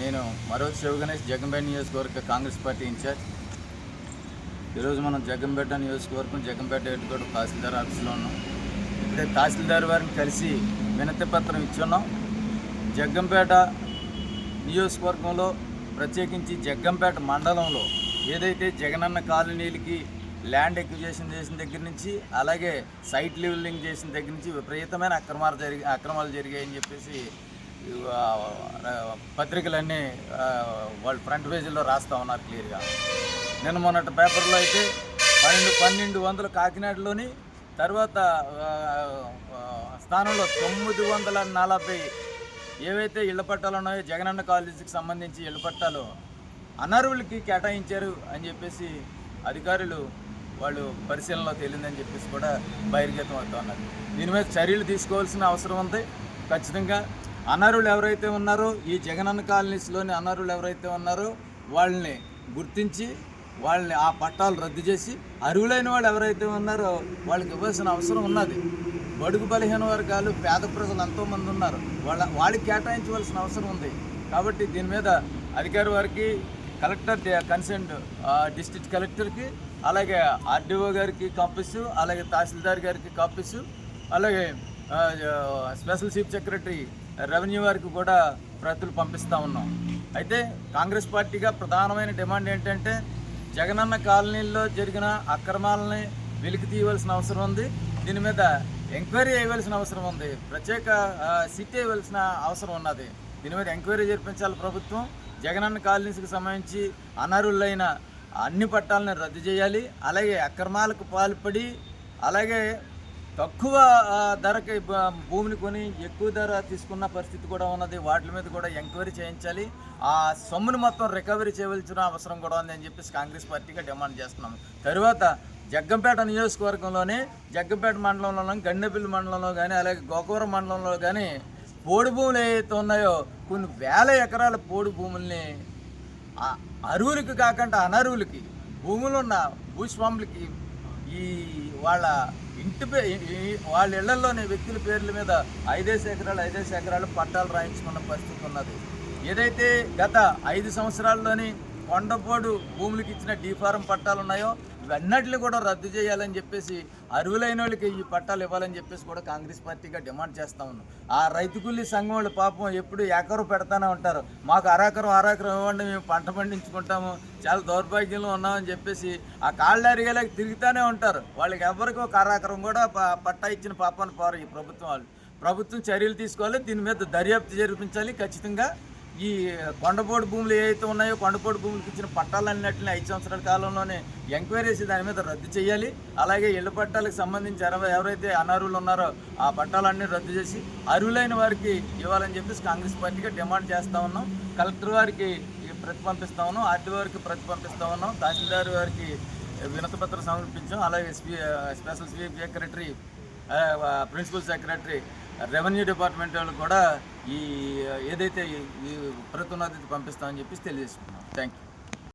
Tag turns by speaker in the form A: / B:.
A: నేను మరో శివ గణేష్ జగంపేట నియోజకవర్గ కాంగ్రెస్ పార్టీ ఇన్ఛార్జ్. ఈరోజు మనం జగంపేట నియోజకవర్గం జగంపేట హెడ్కోట తహసీల్దార్ ఆఫీస్లో ఉన్నాం. ఇప్పుడే తహసీల్దార్ వారిని కలిసి వినతి పత్రం ఇచ్చున్నాం. జగ్గంపేట నియోజకవర్గంలో ప్రత్యేకించి జగ్గంపేట మండలంలో ఏదైతే జగనన్న కాలనీలకి ల్యాండ్ ఎక్విజేషన్ చేసిన దగ్గర నుంచి అలాగే సైట్ లెవెలింగ్ చేసిన దగ్గర నుంచి విపరీతమైన అక్రమాలు జరిగి అక్రమాలు జరిగాయని చెప్పేసి పత్రికలన్నీ వాళ్ళు ఫ్రంట్ పేజీలో రాస్తూ ఉన్నారు క్లియర్గా. నిన్న మొన్నటి పేపర్లో అయితే పన్నెండు పన్నెండు వందల కాకినాడలోని తర్వాత స్థానంలో తొమ్మిది వందల నలభై ఏవైతే ఇళ్ళ పట్టాలు ఉన్నాయో జగనన్న కాలేజీకి సంబంధించి ఇళ్ళ పట్టాలు అనర్హులకి కేటాయించారు అని చెప్పేసి అధికారులు వాళ్ళు పరిశీలనలో తేలిందని చెప్పేసి కూడా బహిర్గతం అవుతా ఉన్నారు. దీని మీద చర్యలు తీసుకోవాల్సిన అవసరం ఉంది. ఖచ్చితంగా అనర్హులు ఎవరైతే ఉన్నారో ఈ జగనన్న కాలనీస్లోని అనర్హులు ఎవరైతే ఉన్నారో వాళ్ళని గుర్తించి వాళ్ళని ఆ పట్టాలు రద్దు చేసి అరువులైన వాళ్ళు ఎవరైతే ఉన్నారో వాళ్ళకి ఇవ్వాల్సిన అవసరం ఉన్నది. బడుగు బలహీన వర్గాలు పేద ప్రజలు ఎంతోమంది ఉన్నారు. వాళ్ళ వాళ్ళకి కేటాయించవలసిన అవసరం ఉంది. కాబట్టి దీని మీద అధికారి వారికి కలెక్టర్ కన్సర్న్ డిస్ట్రిక్ట్ కలెక్టర్కి అలాగే ఆర్డీఓ గారికి కాపీసు అలాగే తహసీల్దార్ గారికి కాపీసు అలాగే స్పెషల్ చీఫ్ సెక్రటరీ రెవెన్యూ వారికి కూడా ప్రతులు పంపిస్తూ ఉన్నాం. అయితే కాంగ్రెస్ పార్టీగా ప్రధానమైన డిమాండ్ ఏంటంటే జగనన్న కాలనీల్లో జరిగిన అక్రమాలని వెలికి తీయవలసిన అవసరం ఉంది. దీని మీద ఎంక్వైరీ చేయవలసిన అవసరం ఉంది. ప్రత్యేక సిట్ వేయవలసిన అవసరం ఉన్నది. దీని మీద ఎంక్వైరీ జరిపించాలి ప్రభుత్వం. జగనన్న కాలనీస్కి సంబంధించి అనర్హులైన అన్ని పట్టాలను రద్దు చేయాలి. అలాగే అక్రమాలకు పాల్పడి అలాగే తక్కువ ధరకి భూమిని కొని ఎక్కువ ధర తీసుకున్న పరిస్థితి కూడా ఉన్నది. వాటి మీద కూడా ఎంక్వైరీ చేయించాలి. ఆ సొమ్ముని మొత్తం రికవరీ చేయవలసిన అవసరం కూడా ఉంది అని చెప్పేసి కాంగ్రెస్ పార్టీగా డిమాండ్ చేస్తున్నాం తర్వాత జగ్గంపేట నియోజకవర్గంలోని జగ్గంపేట మండలంలో గండెపల్లి మండలంలో కానీ అలాగే గోకవరం మండలంలో కానీ పోడు భూములు ఏవైతే ఉన్నాయో కొన్ని వేల ఎకరాల పోడు భూముల్ని అరువులకి కాకుండా అనరువులకి భూములున్న భూస్వాములకి ఈ వాళ్ళ ఇంటి పే వాళ్ళ ఇళ్ళలోని వ్యక్తుల పేర్ల మీద ఐదేసి ఎకరాలు ఐదేసి ఎకరాలు పట్టాలు రాయించుకున్న పరిస్థితి ఉన్నది. ఏదైతే గత ఐదు సంవత్సరాల్లోని కొండపోడు భూములకి ఇచ్చిన డీఫారం పట్టాలు ఉన్నాయో ఇవన్నిటిని కూడా రద్దు చేయాలని చెప్పేసి అరువులైన వాళ్ళకి ఈ పట్టాలు ఇవ్వాలని చెప్పేసి కూడా కాంగ్రెస్ పార్టీగా డిమాండ్ చేస్తా ఉన్నాం. ఆ రైతు కూలీ సంఘం వాళ్ళు పాపం ఎప్పుడు ఎకరం పెడతానే ఉంటారు. మాకు అరాకరం అరాకరం ఇవ్వండి మేము పంట పండించుకుంటాము చాలా దౌర్భాగ్యంలో ఉన్నామని చెప్పేసి ఆ కాళ్ళు అరిగేలాగా తిరుగుతూనే ఉంటారు. వాళ్ళకి ఎవరికి ఒక అరాకరం కూడా పట్టా ఇచ్చిన పాపాన్ని పోరు ఈ ప్రభుత్వం వాళ్ళు. ప్రభుత్వం చర్యలు తీసుకోవాలి దీని మీద దర్యాప్తు జరిపించాలి ఖచ్చితంగా ఈ కొండపోటు భూములు ఏవైతే ఉన్నాయో కొండపోటు భూములకు ఇచ్చిన పట్టాలన్నింటినీ ఐదు సంవత్సరాల కాలంలోనే ఎంక్వైరీస్ దాని మీద రద్దు చేయాలి. అలాగే ఇళ్ళ పట్టాలకు సంబంధించి అరవై ఎవరైతే అనర్హులు ఉన్నారో ఆ పట్టాలన్నీ రద్దు చేసి అర్హులైన వారికి ఇవ్వాలని చెప్పేసి కాంగ్రెస్ పార్టీగా డిమాండ్ చేస్తా ఉన్నాం. కలెక్టర్ వారికి ప్రతి పంపిస్తా ఉన్నాం. ఆర్డీ వారికి ప్రతి పంపిస్తా ఉన్నాం. తహసీల్దార్ వారికి వినతి పత్రం సమర్పించాం. అలాగే స్పీ special chief secretary principal secretary revenue department వాళ్ళు కూడా ఈ ఏదైతే ఈ- ప్రతున్నది ప్రతి ఉన్నది పంపిస్తామని చెప్పేసి తెలియజేసుకున్నాం థ్యాంక్ యూ